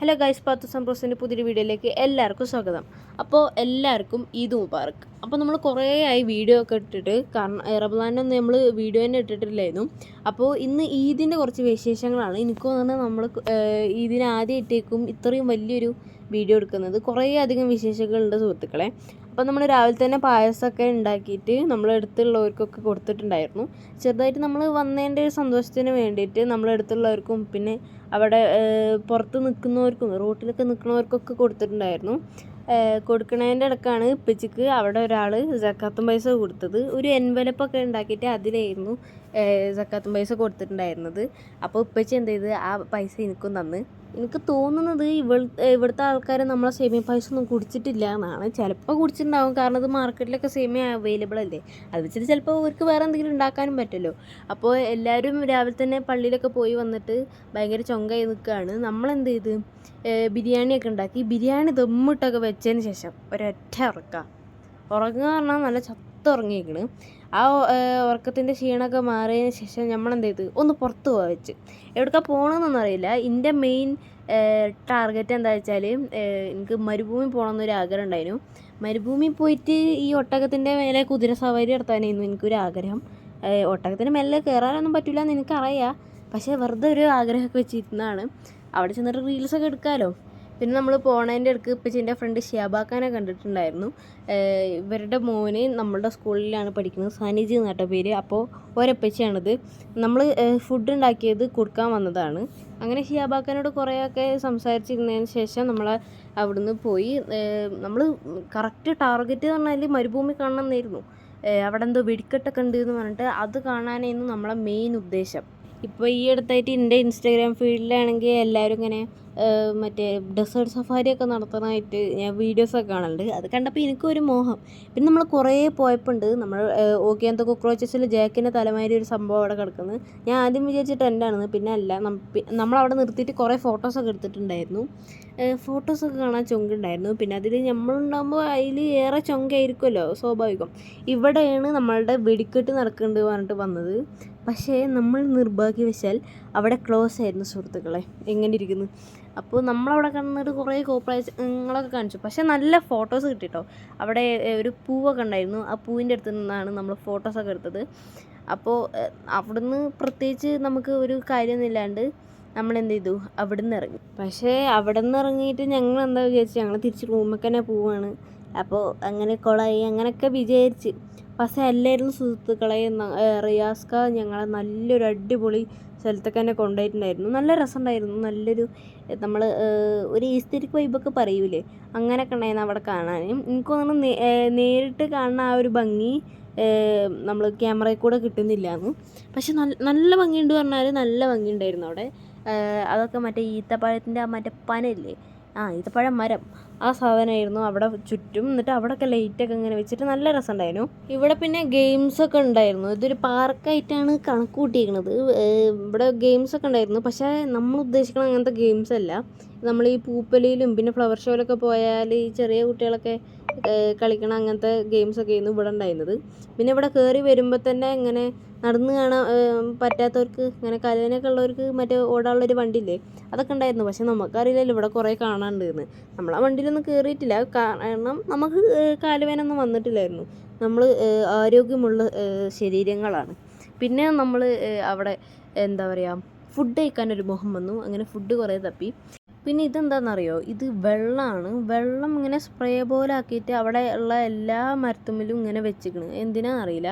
Hello guys പത്ത് സംബ്രോസിന്റെ പുതിയൊരു വീഡിയോയിലേക്ക് എല്ലാവർക്കും സ്വാഗതം. അപ്പോൾ എല്ലാവർക്കും ഈദ് മുബാറക്ക് അപ്പോൾ നമ്മൾ കുറേ ആയി വീഡിയോ ഒക്കെ ഇട്ടിട്ട് കാരണം റബ്ലാനൊന്നും നമ്മൾ വീഡിയോ തന്നെ ഇട്ടിട്ടില്ലായിരുന്നു. അപ്പോൾ ഇന്ന് ഈദിന്റെ കുറച്ച് വിശേഷങ്ങളാണ്. എനിക്ക് തോന്നുന്നത് നമ്മൾ ഈദിന് ഇട്ടേക്കും ഇത്രയും വലിയൊരു വീഡിയോ എടുക്കുന്നത് കുറേ അധികം വിശേഷങ്ങളുണ്ട് സുഹൃത്തുക്കളെ. അപ്പോൾ നമ്മൾ രാവിലെ തന്നെ പായസമൊക്കെ ഉണ്ടാക്കിയിട്ട് നമ്മൾ അടുത്തുള്ളവർക്കൊക്കെ കൊടുത്തിട്ടുണ്ടായിരുന്നു. ചെറുതായിട്ട് നമ്മൾ വന്നതിന്റെ ഒരു സന്തോഷത്തിന് വേണ്ടിയിട്ട് നമ്മൾ അടുത്തുള്ളവർക്കും പിന്നെ അവിടെ പുറത്ത് നിൽക്കുന്നവർക്കും റോട്ടിലൊക്കെ നിൽക്കുന്നവർക്കൊക്കെ കൊടുത്തിട്ടുണ്ടായിരുന്നു. കൊടുക്കണതിന്റെ ഇടക്കാണ് ഇപ്പച്ചിക്ക് അവിടെ ഒരാൾ ജക്കാത്തും പൈസ കൊടുത്തത്. ഒരു എൻവലപ്പൊക്കെ ഉണ്ടാക്കിയിട്ട് അതിലായിരുന്നു ജക്കാത്തും പൈസ കൊടുത്തിട്ടുണ്ടായിരുന്നത്. അപ്പോൾ ഇപ്പച്ചി എന്ത് ചെയ്ത് ആ പൈസ എനിക്കും തന്ന്. എനിക്ക് തോന്നുന്നത് ഇവിടുത്തെ ഇവിടുത്തെ ആൾക്കാർ നമ്മളെ സേമിയ പായസം ഒന്നും കുടിച്ചിട്ടില്ല എന്നാണ്. ചിലപ്പോൾ കുടിച്ചിട്ടുണ്ടാവും. കാരണം ഇത് മാർക്കറ്റിലൊക്കെ സേമിയ അവൈലബിൾ അല്ലേ? അത് വെച്ചിട്ട് ചിലപ്പോൾ അവർക്ക് വേറെ എന്തെങ്കിലും ഉണ്ടാക്കാനും പറ്റുമല്ലോ. അപ്പോൾ എല്ലാവരും രാവിലെ തന്നെ പള്ളിയിലൊക്കെ പോയി വന്നിട്ട് ഭയങ്കര ചൊങ്കയായി നിൽക്കുകയാണ് നമ്മളെന്ത് ചെയ്ത്? ബിരിയാണിയൊക്കെ ഉണ്ടാക്കി. ബിരിയാണി ദമ്മിട്ടൊക്കെ വെച്ചതിന് ശേഷം ഒരൊറ്റ ഉറക്ക. ഉറങ്ങുക പറഞ്ഞാൽ നല്ല ചത്തുറങ്ങിയിരിക്കണ് ആ ഉറക്കത്തിന്റെ ക്ഷീണമൊക്കെ മാറിയതിന് ശേഷം നമ്മളെന്ത് ചെയ്തു ഒന്ന് പുറത്ത് പോകാൻ വെച്ച്. എവിടേക്കാ പോകണമെന്നൊന്നും അറിയില്ല. എന്റെ മെയിൻ ടാർഗറ്റ് എന്താ വെച്ചാൽ എനിക്ക് മരുഭൂമി പോകണമെന്നൊരു ആഗ്രഹം ഉണ്ടായിരുന്നു മരുഭൂമി പോയിട്ട് ഈ ഒട്ടകത്തിന്റെ മേലെ കുതിര സവാരി നടത്താനായിരുന്നു എനിക്കൊരു ആഗ്രഹം. ഒട്ടകത്തിന്റെ മേലെ കയറാനൊന്നും പറ്റില്ല എന്ന് എനിക്കറിയാം പക്ഷേ വെറുതെ ഒരു ആഗ്രഹമൊക്കെ വെച്ചിരുന്നതാണ്. അവിടെ ചെന്നിട്ട് റീൽസൊക്കെ എടുക്കാമല്ലോ പിന്നെ നമ്മൾ പോണതിന്റെ ഇടയ്ക്ക് ഇപ്പച്ചിന്റെ ഫ്രണ്ട് ഷിയാബാക്കാനെ കണ്ടിട്ടുണ്ടായിരുന്നു. ഇവരുടെ മോന് നമ്മളുടെ സ്കൂളിലാണ് പഠിക്കുന്നത്. സനിജ് എന്നാട്ട പേര്. അപ്പോൾ ഒരപ്പച്ചിയാണിത്. നമ്മൾ ഫുഡ് ഉണ്ടാക്കിയത് കൊടുക്കാൻ വന്നതാണ്. അങ്ങനെ ഷിയാബാക്കാനോട് കുറേയൊക്കെ സംസാരിച്ചിരുന്നതിന് ശേഷം നമ്മൾ അവിടുന്ന് പോയി. നമ്മൾ കറക്റ്റ് ടാർഗറ്റ് എന്ന് പറഞ്ഞാൽ മരുഭൂമി കാണണം എന്നായിരുന്നു ഏഹ് അവിടെ എന്തോ വെടിക്കെട്ടൊക്കെ ഉണ്ട് എന്ന് പറഞ്ഞിട്ട് അത് കാണാനായിരുന്നു നമ്മളെ മെയിൻ ഉദ്ദേശം. ഇപ്പോൾ ഈ അടുത്തായിട്ട് എന്റെ ഇൻസ്റ്റാഗ്രാം ഫീൽഡിലാണെങ്കിൽ എല്ലാവരും ഇങ്ങനെ മറ്റേ ഡെസേർട്ട് സഫാരി ഒക്കെ നടത്താനായിട്ട് ഞാൻ വീഡിയോസൊക്കെ കാണലുണ്ട്. അത് കണ്ടപ്പോൾ എനിക്കൊരു മോഹം. പിന്നെ നമ്മൾ കുറേ പോയപ്പോണ്ട്. നമ്മൾ ഓക്കെ എന്തോ കോക്രോച്ചസിൽ ജാക്കിന്റെ തലമാരി ഒരു സംഭവം അവിടെ കിടക്കുന്നത് ഞാൻ ആദ്യം വിചാരിച്ചിട്ട് ടെന്റാണെന്ന് പിന്നെ അല്ല നമ്മളവിടെ നിർത്തിയിട്ട് കുറേ ഫോട്ടോസൊക്കെ എടുത്തിട്ടുണ്ടായിരുന്നു. ഫോട്ടോസൊക്കെ കാണാൻ ചൊങ്കുണ്ടായിരുന്നു. പിന്നെ അതിൽ നമ്മളുണ്ടാകുമ്പോൾ അതിൽ ഏറെ ചൊങ്കായിരിക്കുമല്ലോ സ്വാഭാവികം. ഇവിടെയാണ് നമ്മളുടെ വെടിക്കെട്ട് നടക്കുന്നുണ്ട് പറഞ്ഞിട്ട് വന്നത്. പക്ഷേ നമ്മൾ നിർഭാഗ്യവശാൽ അവിടെ ക്ലോസ് ആയിരുന്നു സുഹൃത്തുക്കളെ. എങ്ങനെ ഇരിക്കുന്നു? അപ്പോൾ നമ്മളവിടെ കണ്ടിട്ട് കുറേ കോപ്രായങ്ങളൊക്കെ കാണിച്ചു. പക്ഷേ നല്ല ഫോട്ടോസ് കിട്ടിട്ടോ. അവിടെ ഒരു പൂവൊക്കെ ഉണ്ടായിരുന്നു. ആ പൂവിന്റെ അടുത്ത് നിന്നാണ് നമ്മൾ ഫോട്ടോസൊക്കെ എടുത്തത്. അപ്പോൾ അവിടുന്ന് പ്രത്യേകിച്ച് നമുക്ക് ഒരു കാര്യമൊന്നുമില്ലാണ്ട് നമ്മൾ എന്ത് ചെയ്തു? അവിടെ നിന്ന് ഇറങ്ങി. പക്ഷേ അവിടെ നിന്ന് ഇറങ്ങിയിട്ട് ഞങ്ങൾ എന്താ വിചാരിച്ചു ഞങ്ങൾ തിരിച്ച് റൂമൊക്കെ തന്നെ പോവാണ്. അപ്പോൾ അങ്ങനെ കൊളായി. അങ്ങനെയൊക്കെ വിചാരിച്ച്. പക്ഷേ എല്ലാവരും സുഹൃത്തുക്കളെ റിയാസ്ക ഞങ്ങളെ നല്ലൊരു അടിപൊളി സ്ഥലത്തൊക്കെ തന്നെ കൊണ്ടുപോയിട്ടുണ്ടായിരുന്നു. നല്ല രസമുണ്ടായിരുന്നു. നല്ലൊരു നമ്മൾ ഒരു ഈസ്തറ്റിക് വൈബൊക്കെ പറയൂലേ? അങ്ങനെയൊക്കെ ഉണ്ടായിരുന്നു അവിടെ കാണാൻ. എനിക്ക് തോന്നുന്നു നേരിട്ട് കാണുന്ന ആ ഒരു ഭംഗി നമ്മൾ ക്യാമറയിൽ കൂടെ കിട്ടുന്നില്ല എന്ന് പക്ഷെ നല്ല നല്ല ഭംഗിയുണ്ട് പറഞ്ഞാൽ നല്ല ഭംഗിയുണ്ടായിരുന്നു അവിടെ. ഏ, അതൊക്കെ മറ്റേ ഈത്തപ്പഴത്തിന്റെ ആ മറ്റേ പനയില്ലേ? ആ ഈത്തപ്പഴം മരം. ആ സാധനമായിരുന്നു അവിടെ ചുറ്റും. എന്നിട്ട് അവിടെയൊക്കെ ലൈറ്റൊക്കെ ഇങ്ങനെ വെച്ചിട്ട് നല്ല രസമുണ്ടായിരുന്നു. ഇവിടെ പിന്നെ ഗെയിംസ് ഒക്കെ ഉണ്ടായിരുന്നു. ഇതൊരു പാർക്കായിട്ടാണ് കണക്ക് കൂട്ടിയിരിക്കുന്നത് ഇവിടെ ഗെയിംസ് ഒക്കെ ഉണ്ടായിരുന്നു. പക്ഷേ നമ്മൾ ഉദ്ദേശിക്കുന്ന അങ്ങനത്തെ ഗെയിംസ് അല്ല. നമ്മൾ ഈ പൂപ്പലിയിലും പിന്നെ ഫ്ലവർ ഷോയിലൊക്കെ പോയാൽ ഈ ചെറിയ കുട്ടികളൊക്കെ കളിക്കണ അങ്ങനത്തെ ഗെയിംസ് ഒക്കെ ആയിരുന്നു ഇവിടെ ഉണ്ടായിരുന്നത്. പിന്നെ ഇവിടെ കയറി വരുമ്പോൾ തന്നെ ഇങ്ങനെ നടന്ന് കാണാൻ പറ്റാത്തവർക്ക് ഇങ്ങനെ കരയാനൊക്കെ ഉള്ളവർക്ക് മറ്റേ ഓടാനുള്ളൊരു വണ്ടിയില്ലേ? അതൊക്കെ ഉണ്ടായിരുന്നു. പക്ഷെ നമുക്കറിയില്ലല്ലോ ഇവിടെ കുറേ കാണാനുണ്ട് എന്ന് നമ്മൾ ആ വണ്ടിയിലൊന്നും കയറിയിട്ടില്ല കാരണം നമുക്ക് കാലുവേനൊന്നും വന്നിട്ടില്ലായിരുന്നു. നമ്മൾ ആരോഗ്യമുള്ള ശരീരങ്ങളാണ്. പിന്നെ നമ്മൾ അവിടെ എന്താ പറയുക ഫുഡ് കഴിക്കാനൊരു മുഖം വന്നു. അങ്ങനെ ഫുഡ് കുറേ തപ്പി. പിന്നെ ഇതെന്താണെന്നറിയോ? ഇത് വെള്ളമാണ് വെള്ളം ഇങ്ങനെ സ്പ്രേ പോലെ ആക്കിയിട്ട് അവിടെ ഉള്ള എല്ലാ മരത്തുമ്മിലും ഇങ്ങനെ വെച്ചിക്കണ് എന്തിനാ അറിയില്ല.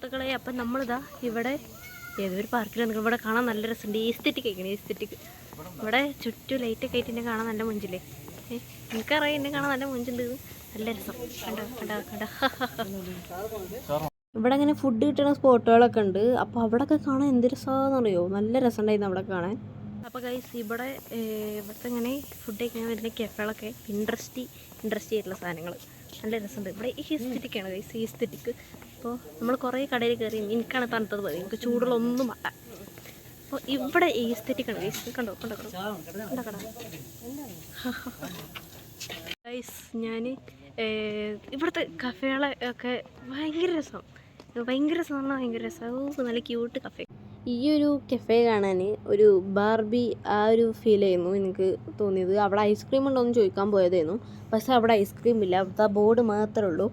സുഹൃത്തുക്കളെ അപ്പം നമ്മളിതാ ഇവിടെ ഏതൊരു പാർക്കിലാണ് ഇവിടെ കാണാൻ നല്ല രസമുണ്ട്. ഈസ്തെറ്റിക് കഴിക്കണം ഈസ്തെറ്റിക് ഇവിടെ ചുറ്റും ലൈറ്റൊക്കെ ആയിട്ട് എന്നെ കാണാൻ നല്ല മുഞ്ചില്ലേ? ഏഹ് എനിക്കറിയാം എന്നെ കാണാൻ നല്ല മുഞ്ചുണ്ട്. നല്ല രസം. കണ്ടോ കണ്ടോ കണ്ടോ? ഇവിടെ അങ്ങനെ ഫുഡ് കിട്ടുന്ന സ്പോട്ടുകളൊക്കെ ഉണ്ട്. അപ്പോൾ അവിടെയൊക്കെ കാണാൻ എന്ത് രസമാണെന്നറിയോ നല്ല രസമുണ്ടായിരുന്നു അവിടെ കാണാൻ. അപ്പോൾ ഗൈസ് ഇവിടെ ഇവിടുത്തെ ഇങ്ങനെ ഫുഡ് കഴിക്കാൻ വരുന്ന കെഫകളൊക്കെ ഇൻട്രസ്റ്റി ഇൻട്രസ്റ്റി ആയിട്ടുള്ള സാധനങ്ങൾ നല്ല രസമുണ്ട്. ഇവിടെ ഈ ഹിസ്തറ്റിക്കാണ് ഗൈസ് ഈ ഹിസ്തറ്റിക്ക് അപ്പോൾ നമ്മൾ കുറേ കടയിൽ കയറി എനിക്കാണ് തണുത്തത് മതി എനിക്ക് ചൂടുള്ള ഒന്നും വേണ്ട. അപ്പോൾ ഇവിടെ ഈ ഗൈസ് കണ്ടോ? കണ്ടോ? കണ്ടോ കണ്ടോ? കണ്ടോ ഗൈസ് ഞാൻ ഇവിടുത്തെ കഫേകളെ ഒക്കെ ഭയങ്കര രസം. ഭയങ്കര രസം പറഞ്ഞാൽ ഭയങ്കര രസം. നല്ല ക്യൂട്ട് കഫേ ഈ ഒരു കഫേ കാണാൻ ഒരു ബാർബി ആ ഒരു ഫീൽ ചെയ്യുന്നു എനിക്ക് തോന്നിയത്. അവിടെ ഐസ്ക്രീം ഉണ്ടോ എന്ന് ചോദിക്കാൻ പോയതായിരുന്നു. പക്ഷേ അവിടെ ഐസ്ക്രീം ഇല്ല. അവിടുത്തെ ബോർഡ് മാത്രമേ ഉള്ളൂ.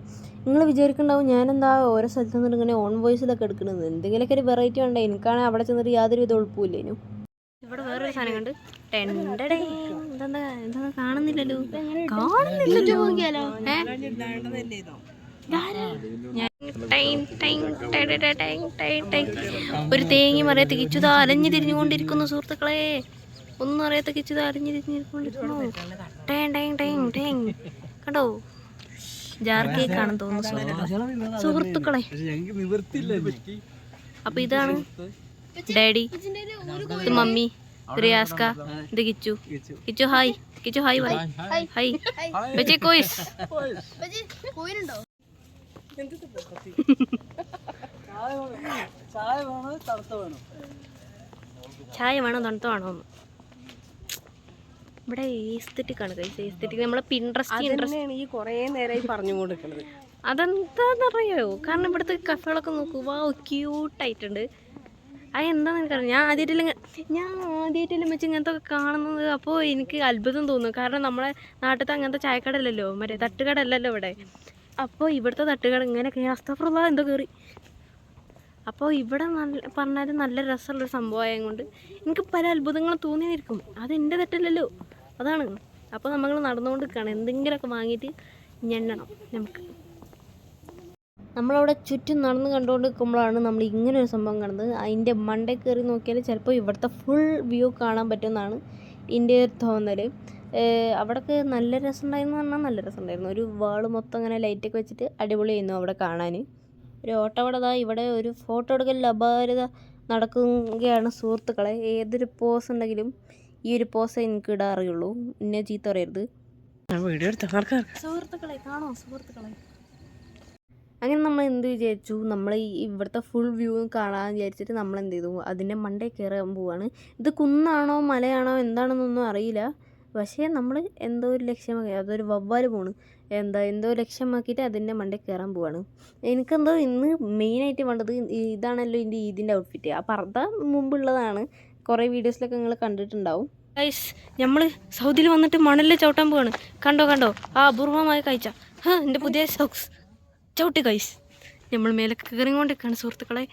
നിങ്ങൾ വിചാരിക്കുന്നുണ്ടാവും ഞാനെന്താ ഓരോ സ്ഥലത്ത് നിന്നിട്ട് ഇങ്ങനെ ഓൺ വോയിസ് ഇതൊക്കെ എടുക്കുന്നത്? എന്തെങ്കിലുമൊക്കെ ഒരു വെറൈറ്റി ഉണ്ടേ. എനിക്കാണെങ്കിൽ അവിടെ ചെന്നിട്ട് യാതൊരു വിധ ഉൾപ്പില്ലേനു ഇവിടെ വേറൊരു സാധനം. ഒരു തേങ്ങി മറിയാത്ത കിച്ചുതാ അലഞ്ഞു തിരിഞ്ഞുകൊണ്ടിരിക്കുന്നു സുഹൃത്തുക്കളെ. ഒന്നും അറിയാത്ത കിച്ചുതാ അലഞ്ഞു ടൈം. കണ്ടോ? ജാർ കേക്ക് ആണെന്ന് തോന്നുന്നു സുഹൃത്തുക്കളെ. അപ്പൊ ഇതാണ് ഡാഡി ഇത് മമ്മി റിയാസ്ക ഇത് കിച്ചു. കിച്ചു. ഹായ്. കിച്ചു ഹായ് പറ. ഹായ് ബച്ചേ കോയിസ്. ചായ വേണോ തണുത്ത വേണോ എന്ന്. ഇവിടെ ഏസ്തെറ്റിക് ആണ് കൈസ് ഏസ്തെറ്റിക് നമ്മളെ പിൻട്രസ്റ്റ് ഇൻട്രസ്റ്റ് ഈ കുറേ നേരമായി പറഞ്ഞു കൊടുക്കുന്നത് അതെന്താന്നറിയോ? കാരണം ഇവിടുത്തെ കഫകളൊക്കെ നോക്കൂ. വാ ക്യൂട്ടായിട്ടുണ്ട് അത് എന്താണെന്ന് എനിക്കറിയാം ഞാൻ ആദ്യമായിട്ടെല്ലാം ഞാൻ ആദ്യമായിട്ടെല്ലാം വെച്ച് ഇങ്ങനത്തെ കാണുന്നത്. അപ്പോൾ എനിക്ക് അത്ഭുതം തോന്നും കാരണം നമ്മളെ നാട്ടിലത്തെ അങ്ങനത്തെ ചായക്കട മറ്റേ തട്ടുകട അല്ലല്ലോ ഇവിടെ. അപ്പോൾ ഇവിടുത്തെ തട്ടുകട ഇങ്ങനെയൊക്കെ അസ്തഫറുള്ള എന്തോ കയറി അപ്പോൾ ഇവിടെ നല്ല പറഞ്ഞാൽ നല്ല രസമുള്ളൊരു സംഭവമായത് കൊണ്ട് എനിക്ക് പല അത്ഭുതങ്ങളും തോന്നിയിരിക്കും അത് എന്റെ തെറ്റല്ലല്ലോ. അതാണ്. അപ്പോൾ നമ്മൾ നടന്നുകൊണ്ട് നിൽക്കുകയാണ് എന്തെങ്കിലുമൊക്കെ വാങ്ങിയിട്ട് ഞെണ്ണണം നമുക്ക്. നമ്മളവിടെ ചുറ്റും നടന്ന് കണ്ടുകൊണ്ട് നിൽക്കുമ്പോഴാണ് നമ്മൾ ഇങ്ങനെ ഒരു സംഭവം കണ്ടത് അതിന്റെ മണ്ടേ കയറി നോക്കിയാൽ ചിലപ്പോൾ ഇവിടുത്തെ ഫുൾ വ്യൂ കാണാൻ പറ്റുമെന്നാണ് എന്റെ തോന്നൽ അവിടെയൊക്കെ നല്ല രസമുണ്ടായിരുന്നു പറഞ്ഞാൽ നല്ല രസമുണ്ടായിരുന്നു. ഒരു വാൾ മൊത്തം അങ്ങനെ ലൈറ്റൊക്കെ വെച്ചിട്ട് അടിപൊളി അടിപൊളിയായിരുന്നു അവിടെ കാണാൻ ഒരു ഓട്ടോ അവിടെ ഇവിടെ ഒരു ഫോട്ടോ എടുക്കൽ അപാരത നടക്കുകയാണ് സുഹൃത്തുക്കളെ. ഏതൊരു പോസ് ഉണ്ടെങ്കിലും ഈ ഒരു പോസ് എനിക്ക് ഇടാൻ അറിയുള്ളൂ എന്നെ ചീത്ത പറയരുത് സുഹൃത്തുക്കളെ കാണോ സുഹൃത്തുക്കളെ? അങ്ങനെ നമ്മൾ എന്ത് വിചാരിച്ചു? നമ്മൾ ഈ ഇവിടുത്തെ ഫുൾ വ്യൂ കാണാൻ വിചാരിച്ചിട്ട് നമ്മൾ എന്ത് ചെയ്തു? അതിന്റെ മണ്ടേ കയറാൻ പോവാണ്. ഇത് കുന്നാണോ മലയാണോ എന്താണെന്നൊന്നും അറിയില്ല. പക്ഷേ നമ്മൾ എന്തോ ഒരു ലക്ഷ്യമാക്കി അതൊരു വവ്വാൽ പോണ്. എന്താ എന്തോ ലക്ഷ്യമാക്കിയിട്ട് അതിന്റെ മണ്ടേ കയറാൻ പോവാണ്. എനിക്കെന്തോ ഇന്ന് മെയിനായിട്ട് വേണ്ടത് ഇതാണല്ലോ ഇതിന്റെ ഈദിന്റെ ഔട്ട്ഫിറ്റ്. ആ പർദ്ദ മുമ്പുള്ളതാണ്. കുറേ വീഡിയോസിലൊക്കെ നിങ്ങൾ കണ്ടിട്ടുണ്ടാവും. ഗൈസ് നമ്മൾ സൗദിയിൽ വന്നിട്ട് മണലിൽ ചവിട്ടാൻ പോവാണ്. കണ്ടോ കണ്ടോ? ആ അപൂർവമായ കാഴ്ച. ഹാ എന്റെ പുതിയ സോക്സ് ചവിട്ടി ഗൈസ് നമ്മൾ മേലെ കയറിക്കൊണ്ടിരിക്കുകയാണ് സുഹൃത്തുക്കളെ.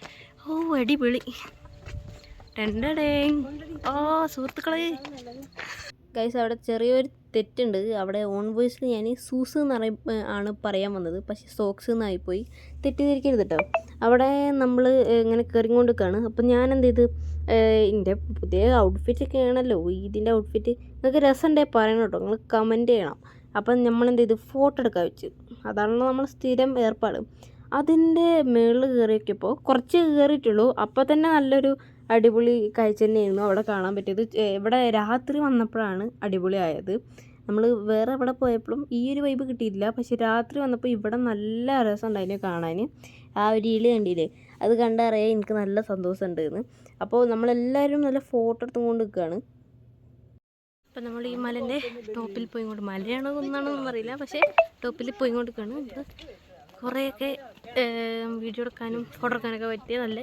ഓ അടിപൊളി. രണ്ടടേ. ഓ സുഹൃത്തുക്കളെ. ഗൈസ് അവിടെ ചെറിയൊരു തെറ്റുണ്ട്. അവിടെ ഓൺ വോയിസിൽ ഞാൻ സൂസ് എന്ന് പറയും ആണ് പറയാൻ വന്നത്. പക്ഷേ സോക്സ് എന്നായിപ്പോയി തെറ്റിദ്ധരിക്കരുത് കേട്ടോ അവിടെ നമ്മൾ ഇങ്ങനെ കയറിക്കൊണ്ട് നിൽക്കുകയാണ് അപ്പം ഞാൻ എന്ത് ചെയ്ത് എന്റെ പുതിയ ഔട്ട്ഫിറ്റ് ഒക്കെ ആണല്ലോ ഇതിന്റെ ഔട്ട്ഫിറ്റ് നിങ്ങൾക്ക് രസമുണ്ടേ പറയണം കേട്ടോ നിങ്ങൾ കമന്റ് ചെയ്യണം. അപ്പം നമ്മൾ എന്ത് ചെയ്ത് ഫോട്ടോ എടുക്കാൻ വെച്ച്. അതാണല്ലോ നമ്മൾ സ്ഥിരം ഏർപ്പാട്. അതിന്റെ മേളിൽ കയറി നോക്കിയപ്പോൾ കുറച്ച് കയറിയിട്ടുള്ളൂ അപ്പോൾ തന്നെ നല്ലൊരു അടിപൊളി കാഴ്ച തന്നെയായിരുന്നു അവിടെ കാണാൻ പറ്റിയത്. ഇവിടെ രാത്രി വന്നപ്പോഴാണ് അടിപൊളി ആയത്. നമ്മൾ വേറെ എവിടെ പോയപ്പോഴും ഈ ഒരു വൈബ് കിട്ടിയിട്ടില്ല. പക്ഷേ രാത്രി വന്നപ്പോൾ ഇവിടെ നല്ല രസം ഉണ്ടായിരുന്നു കാണാൻ ആ ഒരു ഇളി കണ്ടില്ലേ? അത് കണ്ടറിയാൻ എനിക്ക് നല്ല സന്തോഷം ഉണ്ടെന്ന് അപ്പോൾ നമ്മളെല്ലാവരും നല്ല ഫോട്ടോ എടുത്തുകൊണ്ട് നിൽക്കുകയാണ് അപ്പം നമ്മൾ ഈ മലേന്റെ ടോപ്പിൽ പോയി കൊണ്ട് മലയാണോ ഒന്നാണോ എന്നറിയില്ല പക്ഷേ ടോപ്പിൽ പോയി കൊണ്ട് നിൽക്കുകയാണ് കുറേയൊക്കെ വീഡിയോ എടുക്കാനും ഫോട്ടോ എടുക്കാനൊക്കെ പറ്റിയ നല്ല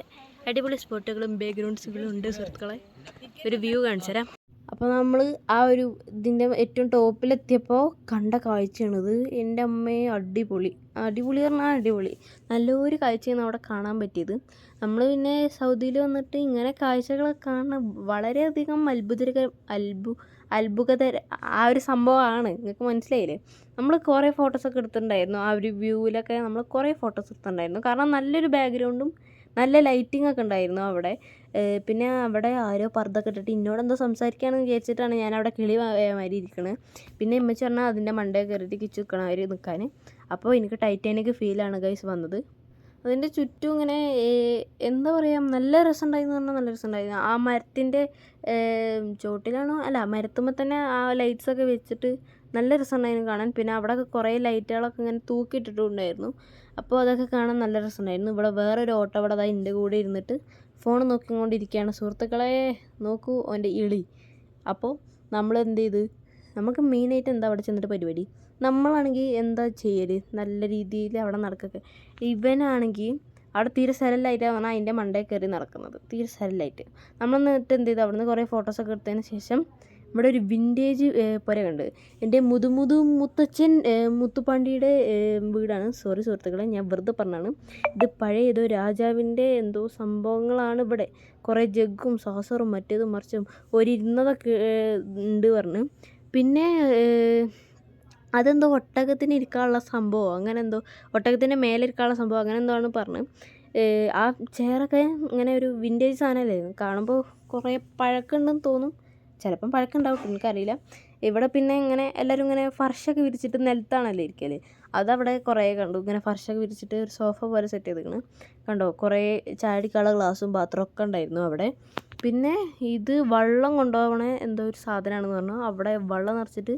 അടിപൊളി സ്പോട്ടുകളും ബാക്ക്ഗ്രൗണ്ട്സുകളും ഉണ്ട് സുഹൃത്തുക്കളെ. ഒരു വ്യൂ കാണിച്ചു തരാം അപ്പോൾ നമ്മൾ ആ ഒരു ഇതിന്റെ ഏറ്റവും ടോപ്പിലെത്തിയപ്പോൾ കണ്ട കാഴ്ചയാണിത്. എന്റെ അമ്മയെ അടിപൊളി. അടിപൊളി പറഞ്ഞാൽ അടിപൊളി. നല്ലൊരു കാഴ്ചയാണ് അവിടെ കാണാൻ പറ്റിയത്. നമ്മൾ പിന്നെ സൗദിയിൽ വന്നിട്ട് ഇങ്ങനെ കാഴ്ചകളൊക്കെ കാണാൻ വളരെയധികം അത്ഭുതകര അത്ഭു അത്ഭുതകര ആ ഒരു സംഭവമാണ്. നിങ്ങൾക്ക് മനസ്സിലായില്ലേ? നമ്മൾ കുറേ ഫോട്ടോസൊക്കെ എടുത്തിട്ടുണ്ടായിരുന്നു. ആ ഒരു വ്യൂവിലൊക്കെ നമ്മൾ കുറേ ഫോട്ടോസ് എടുത്തിട്ടുണ്ടായിരുന്നു. കാരണം നല്ലൊരു ബാക്ക്ഗ്രൗണ്ടും നല്ല ലൈറ്റിംഗ് ഒക്കെ ഉണ്ടായിരുന്നു അവിടെ. പിന്നെ അവിടെ ആരോ പർദ്ദൊക്കെ ഇട്ടിട്ട് ഇന്നോട് എന്തോ സംസാരിക്കുകയാണെന്ന് വിചാരിച്ചിട്ടാണ് ഞാൻ അവിടെ കിളി മാതിരി ഇരിക്കണത് പിന്നെ ഇമ്മച്ചി പറഞ്ഞാൽ അതിന്റെ മണ്ടേ കയറിയിട്ട് കിച്ചു നിൽക്കണം അവർ നിൽക്കാൻ. അപ്പോൾ എനിക്ക് ടൈറ്റാനിക് ഫീലാണ് ഗൈസ് വന്നത്. അതിന്റെ ചുറ്റും ഇങ്ങനെ എന്താ പറയുക നല്ല രസമുണ്ടായിരുന്നു പറഞ്ഞാൽ നല്ല രസമുണ്ടായിരുന്നു ആ മരത്തിന്റെ ചോട്ടിലാണോ അല്ല മരത്തുമ്പോൾ തന്നെ ആ ലൈറ്റ്സൊക്കെ വെച്ചിട്ട് നല്ല രസമുണ്ടായിരുന്നു കാണാൻ. പിന്നെ അവിടെ കുറേ ലൈറ്റുകളൊക്കെ ഇങ്ങനെ തൂക്കിയിട്ടിട്ടുണ്ടായിരുന്നു. അപ്പോൾ അതൊക്കെ കാണാൻ നല്ല രസമുണ്ടായിരുന്നു. ഇവിടെ വേറൊരു ഓട്ടോ അവിടെ അതായത് എന്റെ കൂടെ ഇരുന്നിട്ട് ഫോൺ നോക്കിക്കൊണ്ടിരിക്കുകയാണ്. സുഹൃത്തുക്കളെ നോക്കൂ അവന്റെ ഇളി. അപ്പോൾ നമ്മൾ എന്ത് ചെയ്ത്? നമുക്ക് മെയിനായിട്ട് എന്താ അവിടെ ചെന്നിട്ട് പരിപാടി? നമ്മളാണെങ്കിൽ എന്താ ചെയ്യൽ നല്ല രീതിയിൽ അവിടെ നടക്കൊക്കെ. ഇവനാണെങ്കിൽ അവിടെ തീരെ സ്ഥലമില്ലായിട്ടാണ് അതിന്റെ മണ്ടയിൽ കയറി നടക്കുന്നത്. തീരെ സ്ഥലമില്ലായിട്ട് നമ്മൾ എന്നിട്ട് എന്ത് ചെയ്തു? അവിടുന്ന് കുറേ ഫോട്ടോസൊക്കെ എടുത്തതിന് ശേഷം ഇവിടെ ഒരു വിന്റേജ് പുര കണ്ട് എന്റെ മുതുമുതു മുത്തച്ഛൻ മുത്തുപ്പാണ്ടിയുടെ വീടാണ്. സോറി സുഹൃത്തുക്കളെ ഞാൻ വെറുതെ പറഞ്ഞാണ് ഇത് പഴയ ഏതോ രാജാവിന്റെ എന്തോ സംഭവങ്ങളാണ് ഇവിടെ. കുറേ ജഗ്ഗും സോസറും മറ്റേതും മറിച്ചും ഒരിരുന്നതൊക്കെ ഉണ്ട് പറഞ്ഞ്. പിന്നെ അതെന്തോ ഒട്ടകത്തിന് ഇരിക്കാനുള്ള സംഭവം. അങ്ങനെ എന്തോ ഒട്ടകത്തിന്റെ മേലെ ഇരിക്കാനുള്ള സംഭവം. അങ്ങനെ എന്തോ ആണ് പറഞ്ഞ്. ആ ചെയറൊക്കെ ഇങ്ങനെ ഒരു വിന്റേജ് സാധനമല്ലായിരുന്നു കാണുമ്പോൾ കുറേ പഴക്കമുണ്ടെന്ന് തോന്നും. ചിലപ്പം പഴക്കമുണ്ടാവും എനിക്കറിയില്ല. ഇവിടെ പിന്നെ ഇങ്ങനെ എല്ലാവരും ഇങ്ങനെ ഫർഷൊക്കെ വിരിച്ചിട്ട് നിലത്താണല്ലോ ഇരിക്കൽ അതവിടെ കുറേ കണ്ടു. ഇങ്ങനെ ഫർഷൊക്കെ വിരിച്ചിട്ട് ഒരു സോഫ പോലെ സെറ്റ് ചെയ്തിരിക്കണ്. കണ്ടോ? കുറേ ചാടിക്കള ഗ്ലാസും പാത്രവും ഒക്കെ ഉണ്ടായിരുന്നു അവിടെ. പിന്നെ ഇത് വെള്ളം കൊണ്ടുപോകണ എന്തോ ഒരു സാധനമാണെന്ന് പറഞ്ഞു അവിടെ വെള്ളം നിറച്ചിട്ട്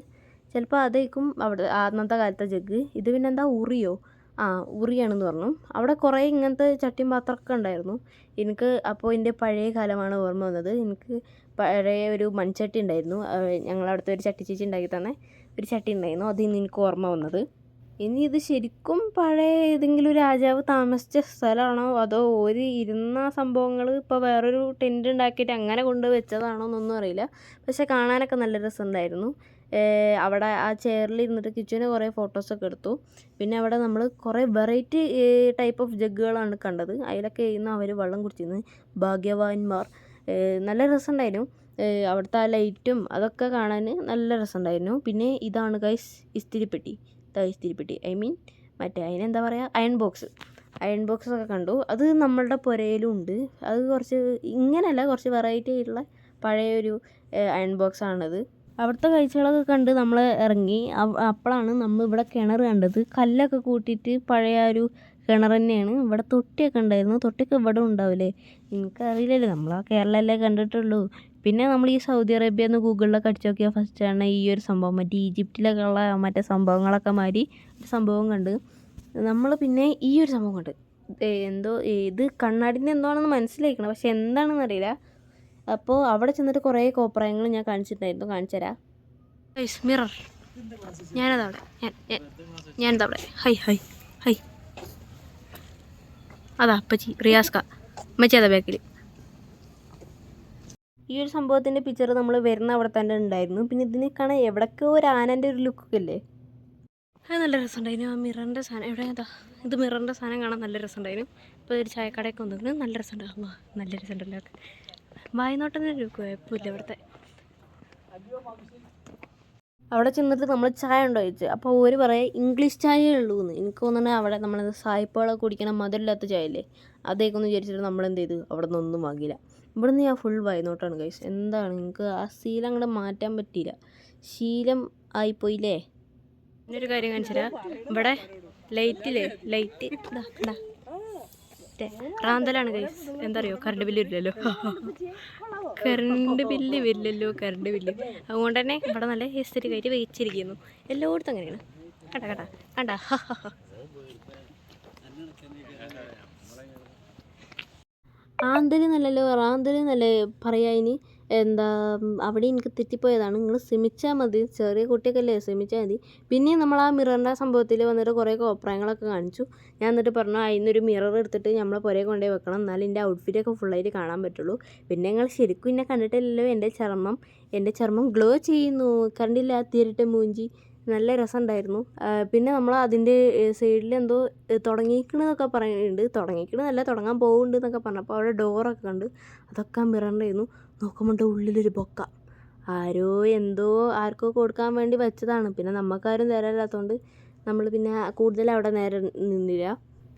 ചിലപ്പോൾ അതേക്കും അവിടെ അന്നത്തെ കാലത്തെ ജഗ് ഇത് പിന്നെ എന്താ? ഉറിയോ? ആ ഉറിയാണെന്ന് പറഞ്ഞു. അവിടെ കുറേ ഇങ്ങനത്തെ ചട്ടിയും പാത്രമൊക്കെ ഉണ്ടായിരുന്നു. എനിക്ക് അപ്പോൾ എന്റെ പഴയ കാലമാണ് ഓർമ്മ വന്നത്. എനിക്ക് പഴയ ഒരു മൺചട്ടി ഉണ്ടായിരുന്നു. ഞങ്ങളവിടുത്തെ ഒരു ചട്ടി ചേച്ചി ഉണ്ടാക്കി തന്നെ ഒരു ചട്ടി ഉണ്ടായിരുന്നു. അതിൽ നിന്ന് എനിക്ക് ഓർമ്മ വന്നത്. ഇനി ഇത് ശരിക്കും പഴയ ഏതെങ്കിലും രാജാവ് താമസിച്ച സ്ഥലമാണോ? അതോ ഒരു ഇരുന്ന സംഭവങ്ങൾ ഇപ്പോൾ വേറൊരു ടെന്റ് ഉണ്ടാക്കിയിട്ട് അങ്ങനെ കൊണ്ട് വെച്ചതാണോ എന്നൊന്നും അറിയില്ല. പക്ഷേ കാണാനൊക്കെ നല്ല രസമുണ്ടായിരുന്നു. അവിടെ ആ ചെയറിൽ ഇരുന്നിട്ട് കിച്ചന് കുറേ ഫോട്ടോസൊക്കെ എടുത്തു. പിന്നെ അവിടെ നമ്മൾ കുറേ വെറൈറ്റി ടൈപ്പ് ഓഫ് ജഗ്ഗുകളാണ് കണ്ടത്. അതിലൊക്കെ ഇന്ന് അവർ വെള്ളം കുടിച്ചിരുന്നത്. ഭാഗ്യവാന്മാർ. നല്ല രസമുണ്ടായിരുന്നു. അവിടുത്തെ ആ ലൈറ്റും അതൊക്കെ കാണാൻ നല്ല രസമുണ്ടായിരുന്നു. പിന്നെ ഇതാണ് ഗൈസ് ഇസ്തിരിപ്പെട്ടി. ദാ ഇസ്തിരിപ്പെട്ടി. ഐ മീൻ മറ്റേ അതിനെന്താ പറയുക അയൺ ബോക്സ് അയൺ ബോക്സ് ഒക്കെ കണ്ടു. അത് നമ്മളുടെ പുരയിലും ഉണ്ട്. അത് കുറച്ച് ഇങ്ങനെയല്ല കുറച്ച് വെറൈറ്റി ആയിട്ടുള്ള പഴയൊരു അയൺ ബോക്സ് ആണത്. അവിടുത്തെ കാഴ്ചകളൊക്കെ കണ്ട് നമ്മൾ ഇറങ്ങി. അപ്പോഴാണ് നമ്മൾ ഇവിടെ കിണർ കണ്ടത്. കല്ലൊക്കെ കൂട്ടിയിട്ട് പഴയ ഒരു കിണർ തന്നെയാണ്. ഇവിടെ തൊട്ടിയൊക്കെ ഉണ്ടായിരുന്നു. തൊട്ടിയൊക്കെ ഇവിടെ ഉണ്ടാവില്ലേ? എനിക്കറിയില്ലല്ലോ. നമ്മൾ ആ കേരളമല്ലേ കണ്ടിട്ടുള്ളൂ. പിന്നെ നമ്മൾ ഈ സൗദി അറേബ്യ എന്ന് ഗൂഗിളിലൊക്കെ അടിച്ചു നോക്കിയാൽ ഫസ്റ്റാണ് ഈ ഒരു സംഭവം. മറ്റേ ഈജിപ്തിലൊക്കെ ഉള്ള മറ്റേ സംഭവങ്ങളൊക്കെ മാതിരി ഒരു സംഭവം കണ്ട്. നമ്മൾ പിന്നെ ഈ ഒരു സംഭവം കണ്ട്. എന്തോ ഇത് കണ്ണാടിന്റെ എന്തോ ആണെന്ന് മനസ്സിലാക്കണം പക്ഷെ എന്താണെന്ന് അറിയില്ല. അപ്പോൾ അവിടെ ചെന്നിട്ട് കുറേ കോപ്രായങ്ങൾ ഞാൻ കാണിച്ചിട്ടുണ്ടായിരുന്നു. കാണിച്ചു തരാം. മിറർ ഞാനതവിടെ. ഞാൻ ഞാൻ- ഞാനതാ ഹൈ ഹൈ ഹൈ അതാ അപ്പച്ചി റിയാസ്ക. അമ്മച്ചി അതാ ബാക്കിൽ ഈ ഒരു സംഭവത്തിന്റെ പിക്ചർ നമ്മൾ വരുന്ന അവിടെ തന്നെ ഉണ്ടായിരുന്നു. പിന്നെ ഇതിനെ കാണാൻ എവിടൊക്കെ ഒരു ആനന്റെ ഒരു ലുക്കൊക്കെ ഇല്ലേ? അത് നല്ല രസമുണ്ടായിരുന്നു. ആ മിററിന്റെ സാധനം എവിടെ എന്താ ഇത് മിററിന്റെ സാധനം കാണാൻ നല്ല രസമുണ്ടായിരുന്നു. ഇപ്പോൾ ഒരു ചായക്കടയൊക്കെ വന്നിരുന്നു നല്ല രസമുണ്ടായിരുന്നു നല്ല രസമുണ്ടല്ലോ വായനോട്ടം ഒരു കുഴപ്പമില്ല ഇവിടുത്തെ അവിടെ ചെന്നിട്ട് നമ്മൾ ചായ ഉണ്ടോ ചോദിച്ചു. അപ്പോൾ ഓര് പറയാം ഇംഗ്ലീഷ് ചായയേ ഉള്ളൂ എന്ന് എനിക്ക് തോന്നുന്നത് അവിടെ നമ്മൾ സായിപ്പുകളൊക്കെ കുടിക്കണ മധുരമില്ലാത്ത ചായ അല്ലേ അതേക്കൊന്ന് വിചാരിച്ചിട്ട് നമ്മൾ എന്ത് ചെയ്തു? അവിടെ നിന്നൊന്നും വാങ്ങിയില്ല. ഇവിടുന്ന് ഞാൻ ഫുൾ വായനോട്ടാണ് കഴിച്ചു എന്താണ്? എനിക്ക് ആ ശീലം അങ്ങോട്ട് മാറ്റാൻ പറ്റിയില്ല. ശീലം ആയിപ്പോയില്ലേ? ഇന്നൊരു കാര്യം കാണിച്ചുതരാം. ഇവിടെ ലൈറ്റില്ലേ? ലൈറ്റ്. ഇതാ മറ്റേ റാന്തലാണ് ഗൈസ് എന്താ അറിയോ കറണ്ട് ബില്ല് വരില്ലല്ലോ കറണ്ട് ബില്ല് വരില്ലല്ലോ കറണ്ട് ബില്ല് അതുകൊണ്ട് തന്നെ ഇവിടെ നല്ല ഹിസ്റ്ററി കയറ്റി വെച്ചിരിക്കുന്നു. എല്ലായിടത്തും അങ്ങനെയാണ്. കണ്ട കണ്ട കണ്ട. ആന്തൽ നല്ലല്ലോ റാന്തൽ നല്ല പറയാ ഇനി? എന്താ അവിടെ എനിക്ക് തെറ്റിപ്പോയതാണ്. നിങ്ങൾ ശ്രമിച്ചാൽ മതി. ചെറിയ കുട്ടിയൊക്കെയല്ലേ ശ്രമിച്ചാൽ മതി. പിന്നെയും നമ്മൾ ആ മിററിന്റെ സംഭവത്തിൽ വന്നിട്ട് കുറേ കോപ്രായങ്ങളൊക്കെ കാണിച്ചു. ഞാൻ എന്നിട്ട് പറഞ്ഞു അതിനൊരു മിറർ എടുത്തിട്ട് നമ്മളെ പുരയെ കൊണ്ടുപോയി വെക്കണം. എന്നാലും എന്റെ ഔട്ട്ഫിറ്റൊക്കെ ഫുള്ളായിട്ട് കാണാൻ പറ്റുള്ളൂ. പിന്നെ നിങ്ങൾ ശരിക്കും എന്നെ കണ്ടിട്ടില്ലല്ലോ എന്റെ ചർമ്മം. എന്റെ ചർമ്മം ഗ്ലോ ചെയ്യുന്നു. കണ്ടില്ല തീരട്ടെ മൂഞ്ചി. നല്ല രസമുണ്ടായിരുന്നു. പിന്നെ നമ്മൾ അതിന്റെ സൈഡിൽ എന്തോ തുടങ്ങിക്കണെന്നൊക്കെ പറയുന്നുണ്ട്. തുടങ്ങിക്കണെന്നല്ല തുടങ്ങാൻ പോകുന്നുണ്ട് എന്നൊക്കെ പറഞ്ഞപ്പോൾ അവിടെ ഡോറൊക്കെ കണ്ട് അതൊക്കെ മിറണ്ടായിരുന്നു നോക്കുമ്പോൾ ഉള്ളിലൊരു ബൊക്ക. ആരോ എന്തോ ആർക്കോ കൊടുക്കാൻ വേണ്ടി വെച്ചതാണ്. പിന്നെ നമുക്കാരും തരാനില്ലാത്തതുകൊണ്ട് നമ്മൾ പിന്നെ കൂടുതൽ അവിടെ നേരെ നിന്നില്ല.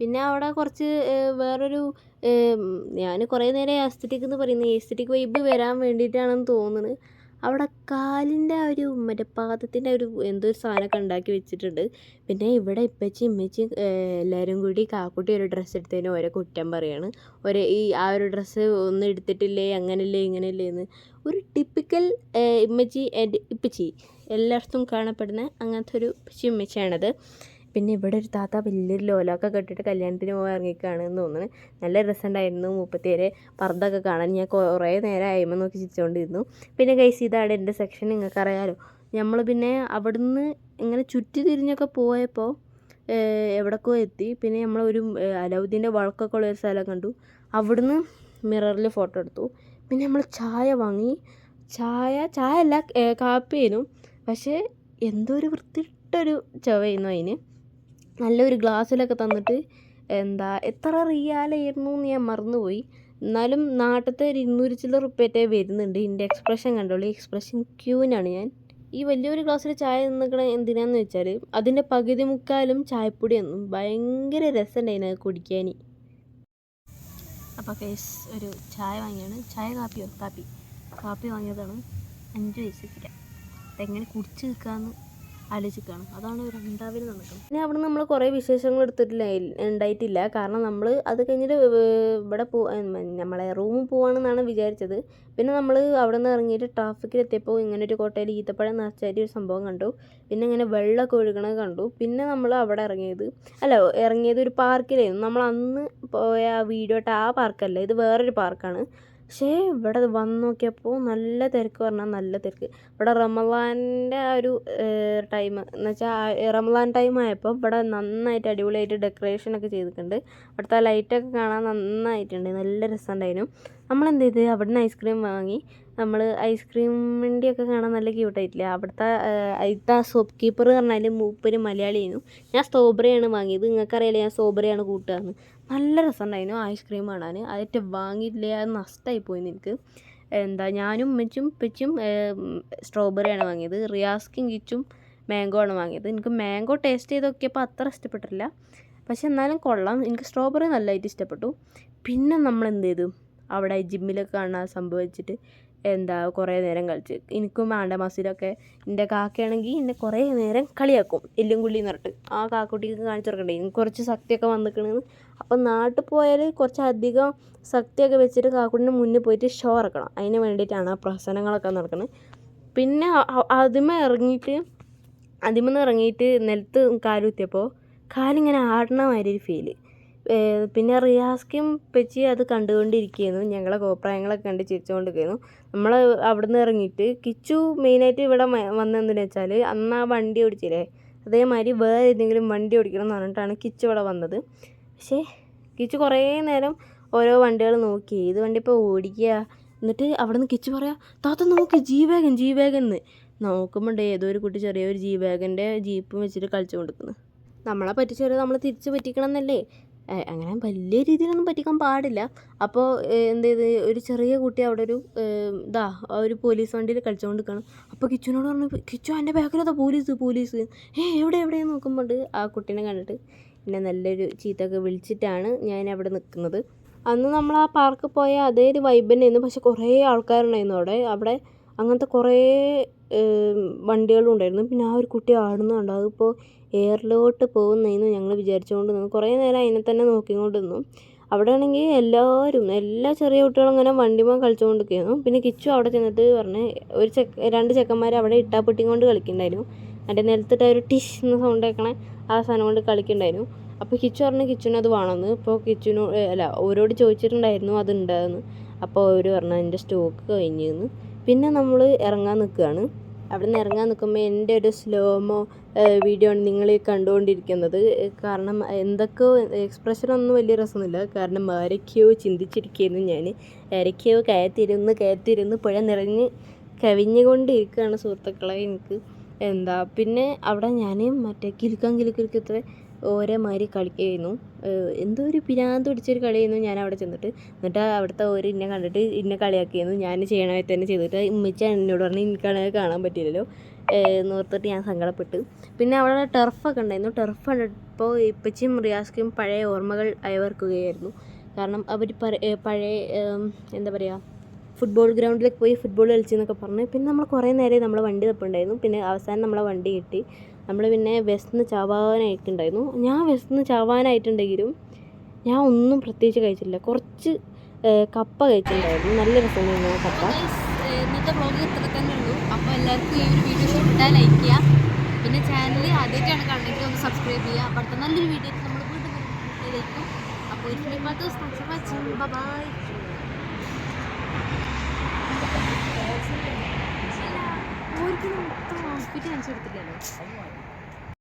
പിന്നെ അവിടെ കുറച്ച് വേറൊരു ഞാൻ കുറേ നേരം എസ്തറ്റിക് എന്ന് പറയുന്നത് എസ്തറ്റിക് വൈബ് വരാൻ വേണ്ടിയിട്ടാണെന്ന് തോന്നുന്നത് അവിടെ കാലിന്റെ ആ ഒരു മറ്റേ പാദത്തിന്റെ ഒരു എന്തോ ഒരു സാധനമൊക്കെ ഉണ്ടാക്കി വെച്ചിട്ടുണ്ട്. പിന്നെ ഇവിടെ ഇപ്പച്ചി ഇമ്മച്ചി എല്ലാവരും കൂടി കാക്കുട്ടി ഒരു ഡ്രസ്സ് എടുത്തതിന് ഓരോ കുറ്റം പറയാണ്. ഒരേ ഈ ആ ഒരു ഡ്രസ്സ് ഒന്നും എടുത്തിട്ടില്ലേ അങ്ങനെയല്ലേ ഇങ്ങനെയല്ലേ എന്ന്. ഒരു ടിപ്പിക്കൽ ഇമ്മച്ചി ഇപ്പച്ചി എല്ലായിടത്തും കാണപ്പെടുന്ന അങ്ങനത്തെ ഒരു ഇപ്പച്ചി ഇമ്മച്ചിയാണത്. പിന്നെ ഇവിടെ ഒരു താത്ത വലിയൊരു ലോലൊക്കെ കെട്ടിട്ട് കല്യാണത്തിന് പോകാൻ ഇറങ്ങിക്കാണെന്ന് തോന്നുന്നു. നല്ല രസമുണ്ടായിരുന്നു മുപ്പത്തിയേരെ പർദ്ദൊക്കെ കാണാൻ. ഞാൻ കുറേ നേരം അയിമ നോക്കി ചിരിച്ചുകൊണ്ടിരുന്നു. പിന്നെ കൈസ് ഇതാണ് എന്റെ സെക്ഷൻ നിങ്ങൾക്കറിയാലോ നമ്മൾ പിന്നെ അവിടുന്ന് ഇങ്ങനെ ചുറ്റി തിരിഞ്ഞൊക്കെ പോയപ്പോൾ എവിടേക്കോ എത്തി. പിന്നെ നമ്മളൊരു അലൗദ്ദീന്റെ വഴക്കൊക്കെ ഉള്ള ഒരു സ്ഥലം കണ്ടു. അവിടുന്ന് മിററിൽ ഫോട്ടോ എടുത്തു. പിന്നെ നമ്മൾ ചായ വാങ്ങി. ചായ ചായ അല്ല കാപ്പിയേനു പക്ഷേ എന്തോ ഒരു വൃത്തിയിട്ടൊരു ചുവയായിരുന്നു അതിന്. നല്ലൊരു ഗ്ലാസ്സിലൊക്കെ തന്നിട്ട് എന്താ എത്ര റിയാലായിരുന്നു എന്ന് ഞാൻ മറന്നുപോയി. എന്നാലും നാട്ടിലത്തെ ഒരു ഇരുന്നൂറ് ചില്ലർ റുപ്യേറ്റേ വരുന്നുണ്ട്. ഇതിന്റെ എക്സ്പ്രഷൻ കണ്ടോളൂ എക്സ്പ്രഷൻ ക്യൂവിനാണ് ഞാൻ. ഈ വലിയൊരു ഗ്ലാസ്സിൽ ചായ നിൽക്കണ എന്തിനാന്ന് വെച്ചാൽ അതിന്റെ പകുതി മുക്കാലും ചായപ്പൊടിയൊന്നും ഭയങ്കര രസമുണ്ടായിരുന്നു അത് കുടിക്കാൻ അപ്പോൾ കേസ് ഒരു ചായ വാങ്ങിയാണ്. ചായ കാപ്പിയോ കാപ്പി. കാപ്പി വാങ്ങിയതാണ് അഞ്ച് പൈസക്കില്ല അതെങ്ങനെ കുടിച്ച് നിൽക്കാമെന്ന് ആലോചിക്കുകയാണ് അതാണ് രണ്ടാവിൽ നടക്കുന്നത്. പിന്നെ അവിടെ നമ്മൾ കുറേ വിശേഷങ്ങൾ എടുത്തിട്ടില്ല ഉണ്ടായിട്ടില്ല. കാരണം നമ്മൾ അത് കഴിഞ്ഞിട്ട് ഇവിടെ പോ നമ്മളെ റൂമിൽ പോവാണെന്നാണ് വിചാരിച്ചത്. പിന്നെ നമ്മൾ അവിടെ നിന്ന് ഇറങ്ങിയിട്ട് ട്രാഫിക്കിൽ എത്തിയപ്പോൾ ഇങ്ങനെ ഒരു കോട്ടയിൽ ഈത്തപ്പഴം നിറച്ചായിട്ട് ഒരു സംഭവം കണ്ടു. പിന്നെ ഇങ്ങനെ വെള്ളമൊക്കെ ഒഴുകണത് കണ്ടു. പിന്നെ നമ്മൾ അവിടെ ഇറങ്ങിയത് അല്ല ഇറങ്ങിയത് ഒരു പാർക്കിലായിരുന്നു. നമ്മൾ അന്ന് പോയ ആ വീഡിയോട്ട് ആ പാർക്കല്ല ഇത് വേറൊരു പാർക്കാണ്. പക്ഷേ ഇവിടെ വന്ന് നോക്കിയപ്പോൾ നല്ല തിരക്ക് പറഞ്ഞാൽ നല്ല തിരക്ക്. ഇവിടെ റമലാന്റെ ആ ഒരു ടൈം എന്ന് വെച്ചാൽ റമലാൻ ടൈം ആയപ്പോൾ ഇവിടെ നന്നായിട്ട് അടിപൊളിയായിട്ട് ഡെക്കറേഷനൊക്കെ ചെയ്തിട്ടുണ്ട്. അവിടുത്തെ ലൈറ്റൊക്കെ കാണാൻ നന്നായിട്ടുണ്ട്. നല്ല രസമുണ്ടായിരുന്നു. നമ്മൾ എന്ത് ചെയ്ത്? അവിടെ നിന്ന് ഐസ്ക്രീം വാങ്ങി. നമ്മൾ ഐസ്ക്രീമിന്റെയൊക്കെ കാണാൻ നല്ല ക്യൂട്ടായിട്ടില്ല അവിടുത്തെ അതിലത്തെ സോപ്പ് കീപ്പർ പറഞ്ഞാൽ മൂപ്പര് മലയാളിയായിരുന്നു. ഞാൻ സ്ട്രോബെറിയാണ് വാങ്ങിയത്. നിങ്ങൾക്കറിയില്ല ഞാൻ സ്ട്രോബെറിയാണ് കൂട്ടുകയെന്ന് നല്ല രസമുണ്ടായിരുന്നു ഐസ്ക്രീം കാണാൻ. അതിട്ട് വാങ്ങിയിട്ടില്ല അത് നഷ്ടമായി പോയി എനിക്ക് എന്താ ഞാനും ഉമ്മച്ചും ഉപ്പച്ചും സ്ട്രോബെറിയാണ് വാങ്ങിയത്. റിയാസ്ക്കും കിച്ചും മാംഗോ ആണ് വാങ്ങിയത്. എനിക്ക് മാംഗോ ടേസ്റ്റ് ചെയ്ത് നോക്കിയപ്പോൾ അത്ര ഇഷ്ടപ്പെട്ടില്ല പക്ഷെ എന്നാലും കൊള്ളാം. എനിക്ക് സ്ട്രോബെറി നല്ലതായിട്ട് ഇഷ്ടപ്പെട്ടു. പിന്നെ നമ്മൾ എന്ത് ചെയ്തു? അവിടെ ജിമ്മിലൊക്കെ കാണാൻ സംഭവിച്ചിട്ട് എന്താ കുറേ നേരം കളിച്ച്. എനിക്കും ആണ്ട മസിലൊക്കെ എന്റെ കാക്കയാണെങ്കിൽ എന്നെ കുറേ നേരം കളിയാക്കും എല്ലും കുള്ളി പറഞ്ഞിട്ട്. ആ കാക്കുട്ടിക്ക് കാണിച്ചു കൊടുക്കണ്ടേ? എനിക്ക് കുറച്ച് ശക്തിയൊക്കെ വന്നിക്കണെന്ന്. അപ്പം നാട്ടിൽ പോയാൽ കുറച്ചധികം ശക്തിയൊക്കെ വെച്ചിട്ട് കാക്കുട്ടിന്റെ മുന്നിൽ പോയിട്ട് ഷോ ഇറക്കണം. അതിന് വേണ്ടിയിട്ടാണ് ആ പ്രസനങ്ങളൊക്കെ നടക്കുന്നത് പിന്നെ അതിമ ഇറങ്ങിയിട്ട് അതിമെന്ന് ഇറങ്ങിയിട്ട് നിലത്ത് കാലുത്തിയപ്പോൾ കാലിങ്ങനെ ആടണ മാതിരി ഒരു ഫീൽ പിന്നെ റിയാസ്ക്കും പെച്ചി അത് കണ്ടുകൊണ്ടിരിക്കുകയായിരുന്നു ഞങ്ങളെ കോപ്രായങ്ങളൊക്കെ കണ്ട് ചിരിച്ചുകൊണ്ടിരിക്കുകയായിരുന്നു നമ്മൾ അവിടെ നിന്ന് ഇറങ്ങിയിട്ട് കിച്ചു മെയിനായിട്ട് ഇവിടെ വന്നതെന്തെന്ന് വെച്ചാൽ അന്ന് ആ വണ്ടി ഓടിച്ചില്ലേ? അതേമാതിരി വേറെ ഏതെങ്കിലും വണ്ടി ഓടിക്കണം എന്ന് പറഞ്ഞിട്ടാണ് കിച്ചു ഇവിടെ വന്നത്. പക്ഷേ കിച്ചു കുറേ നേരം ഓരോ വണ്ടികൾ നോക്കി. ഏത് വണ്ടി ഇപ്പോൾ ഓടിക്കുക. എന്നിട്ട് അവിടെ നിന്ന് കിച്ചു പറയാം താത്ത നോക്ക് ജി വാഗൻ ജി വാഗൻ എന്ന്. നോക്കുമ്പോൾ ഏതോ ഒരു കുട്ടി ചെറിയൊരു ജി വാഗന്റെ ജീപ്പും വെച്ചിട്ട് കളിച്ചു കൊടുക്കുന്നു നമ്മളെ പറ്റിച്ചവരെ നമ്മൾ തിരിച്ച് പറ്റിക്കണം എന്നല്ലേ അങ്ങനെ വലിയ രീതിയിലൊന്നും പറ്റിക്കാൻ പാടില്ല. അപ്പോൾ എന്ത് ചെയ്ത് ഒരു ചെറിയ കുട്ടി അവിടെ ഒരു ഇതാ ഒരു പോലീസ് വണ്ടിയിൽ കളിച്ചുകൊണ്ട് നിൽക്കണം അപ്പോൾ കിച്ചുവിനോട് പറഞ്ഞു കിച്ചു എന്റെ ബാക്കിലതാ പോലീസ് പോലീസ്. ഏ എവിടെ എവിടെ? നോക്കുമ്പോൾ ആ കുട്ടീനെ കണ്ടിട്ട് എന്നെ നല്ലൊരു ചീത്തൊക്കെ വിളിച്ചിട്ടാണ് ഞാൻ അവിടെ നിൽക്കുന്നത് അന്ന് നമ്മൾ ആ പാർക്കിൽ പോയ അതേ ഒരു വൈബ് തന്നെയായിരുന്നു. പക്ഷെ കുറേ ആൾക്കാരുണ്ടായിരുന്നു അവിടെ. അവിടെ അങ്ങനത്തെ കുറേ വണ്ടികളും ഉണ്ടായിരുന്നു പിന്നെ ആ ഒരു കുട്ടി ആടുന്നുണ്ട് അതിപ്പോൾ എയറിലോട്ട് പോകുന്നതെന്ന് ഞങ്ങൾ വിചാരിച്ചുകൊണ്ട് നിന്നു കുറേ നേരം അതിനെ തന്നെ നോക്കിക്കൊണ്ട് നിന്നു അവിടെ ആണെങ്കിൽ എല്ലാവരും എല്ലാ ചെറിയ കുട്ടികളും ഇങ്ങനെ വണ്ടിമേൽ കളിച്ചുകൊണ്ടിരിക്കുന്നു. പിന്നെ കിച്ചു അവിടെ ചെന്നിട്ട് പറഞ്ഞ് ഒരു ചെക്ക രണ്ട് ചെക്കന്മാർ അവിടെ ഇട്ടാപ്പെട്ടി കൊണ്ട് കളിക്കുന്നുണ്ടായിരുന്നു അതിന്റെ നിലത്തിട്ട് ഒരു ടിഷ് എന്ന സൗണ്ട് കേൾക്കണ ആ സാധനം കൊണ്ട് കളിക്കുന്നുണ്ടായിരുന്നു അപ്പോൾ കിച്ചു പറഞ്ഞു കിച്ചുവിന് അത് വേണമെന്ന്. ഇപ്പോൾ കിച്ചുവിനോ അല്ല ഓരോട് ചോദിച്ചിട്ടുണ്ടായിരുന്നു അത് ഉണ്ടാകുന്നു അപ്പോൾ അവർ പറഞ്ഞു അതിന്റെ സ്റ്റോക്ക് കഴിഞ്ഞെന്ന്. പിന്നെ നമ്മൾ ഇറങ്ങാൻ നിൽക്കുകയാണ് അവിടെ നിന്ന് ഇറങ്ങാൻ നിൽക്കുമ്പോൾ എന്റെ ഒരു സ്ലോമോ വീഡിയോ ആണ് നിങ്ങൾ കണ്ടുകൊണ്ടിരിക്കുന്നത് കാരണം എന്തൊക്കെയോ എക്സ്പ്രഷനൊന്നും വലിയ രസമൊന്നുമില്ല കാരണം ആരൊക്കെയോ ചിന്തിച്ചിരിക്കുന്നു ഞാൻ ആരൊക്കെയോ കയത്തിരുന്ന് കയത്തിരുന്ന് പുഴ നിറഞ്ഞ് കവിഞ്ഞുകൊണ്ടിരിക്കുകയാണ് സുഹൃത്തുക്കളെ എനിക്ക്. എന്താ പിന്നെ അവിടെ ഞാൻ മറ്റേ കിലുക്കം കിലുക്കിലുക്കത്തെ ഓരോ മാതിരി കളിക്കുകയായിരുന്നു എന്തോ ഒരു പിരാന്ത് പിടിച്ചൊരു കളിയായിരുന്നു ഞാൻ അവിടെ ചെന്നിട്ട്. എന്നിട്ട് അവിടുത്തെ ഓര് എന്നെ കണ്ടിട്ട് എന്നെ കളിയാക്കിയിരുന്നു. ഞാൻ ചെയ്യണമായി തന്നെ ചെയ്തിട്ട് ഉമ്മച്ച എന്നോട് പറഞ്ഞു എനിക്കാണെങ്കിൽ കാണാൻ പറ്റില്ലല്ലോ. എന്ന് ഓർത്തിട്ട് ഞാൻ സങ്കടപ്പെട്ടു. പിന്നെ അവിടെ ടെർഫൊക്കെ ഉണ്ടായിരുന്നു. ടെർഫ് കണ്ടപ്പോൾ ഇപ്പച്ചിയും റിയാസ്ക്കും പഴയ ഓർമ്മകൾ അയവർക്കുകയായിരുന്നു കാരണം അവർ പഴയ എന്താ പറയുക ഫുട്ബോൾ ഗ്രൗണ്ടിലേക്ക് പോയി ഫുട്ബോൾ കളിച്ചെന്നൊക്കെ പറഞ്ഞു. പിന്നെ നമ്മൾ കുറേ നേരം നമ്മൾ വണ്ടി തപ്പുണ്ടായിരുന്നു. പിന്നെ അവസാനം നമ്മളെ വണ്ടി കിട്ടി. നമ്മൾ പിന്നെ വിശന്ന് ചാവാനായിട്ടുണ്ടായിരുന്നു. ഞാൻ വിശന്ന് ചാവാനായിട്ടുണ്ടെങ്കിലും ഞാൻ ഒന്നും പ്രത്യേകിച്ച് കഴിച്ചില്ല കുറച്ച് കപ്പ കഴിച്ചിട്ടുണ്ടായിരുന്നു. നല്ല രസമുണ്ടായിരുന്നു ആ കപ്പ. ഇന്നത്തെ വ്ളോഗ് ഇത്ര തന്നെ ഉള്ളൂ. അപ്പോൾ എല്ലാവർക്കും ഈ ഒരു വീഡിയോ ഇഷ്ടപ്പെട്ടാൽ ലൈക്ക് ചെയ്യുക പിന്നെ ചാനൽ ആദ്യമായിട്ടാണ് കണ്ടെങ്കിൽ ഒന്ന് സബ്സ്ക്രൈബ് ചെയ്യുക അപ്പോൾ അടുത്ത നല്ലൊരു വീഡിയോ നമ്മൾ വീണ്ടും വരുന്നതായിരിക്കും അപ്പോൾ ഒരു ഫിലിം ബൈ ഒരിക്കലും മൊത്തം ഔട്ട്ഫിറ്റ് കാണിച്ചു